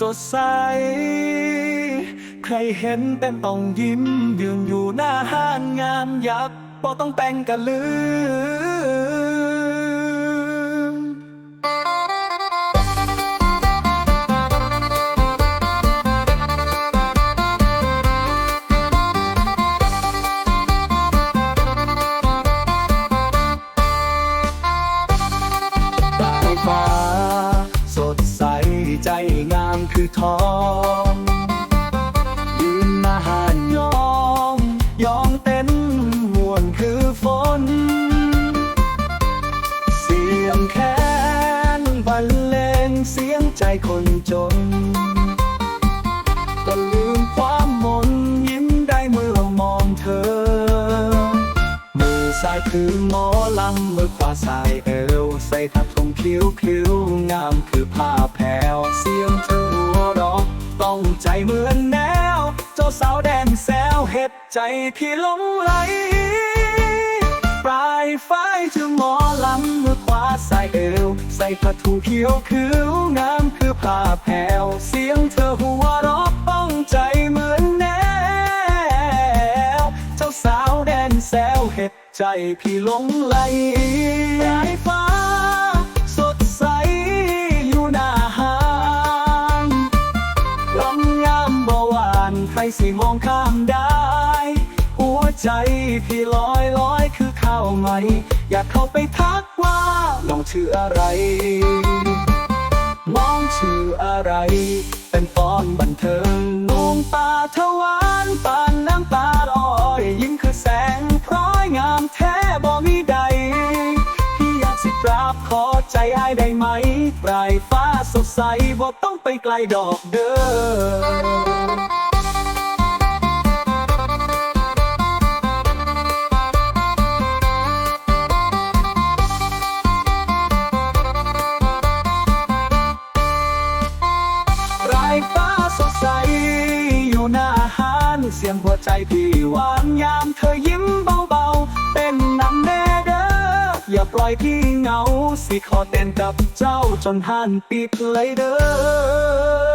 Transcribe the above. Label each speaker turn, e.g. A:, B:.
A: สดใส ใครเห็นเป็นต้องยิ้มยืนอยู่หน้าห้างงามยับบ่ต้องแต่งกันลือ คือทองยืนมาหานยองยองเต้นมวนคือฝน เสียงแค้นบรรเลงเสียงใจคนจน มือซ้ายคือหมอลำมือขวาสายเอว ใส่ทับทงคิ้วคิ้วงามคือผ้าแผ่วเสียงเธอหัวเร้องต้องใจเหมือนแนว เจ้าสาวแดนแซวเฮ็ดใจพี่หลงไหลปลายฝ้ายถึงหมอลำมือขวาสายเอว ใส่ผ้าถุงเขียวคิ้วงามคือผ้าแผ่วเสี ใจพี่หลงไหลสายฟ้า สดใสอยู่หน้าห้างลำยามบ่หวานใครสิมองข้ามได้ หัวใจพี่ลอยลอยคือข้าวใหม่อยากเข้าไปทักว่าน้องชื่ออะไรมองชื่ออะไร เป็นฟอนบันเทิงนงตาทวานปานน้ำตา อใจอ้ายได้ไหมปลายฟ้าสดใสบ่ต้องไปไกลดอกเด้อรายฟ้าสดใสอยู่หน้าหานเสียงหัวใจพี่หวานยามเธอยิ้มเบา ปล่อยพี่เหงา สิขอเต้นกับเจ้าจนหันปิดเลยเด้อ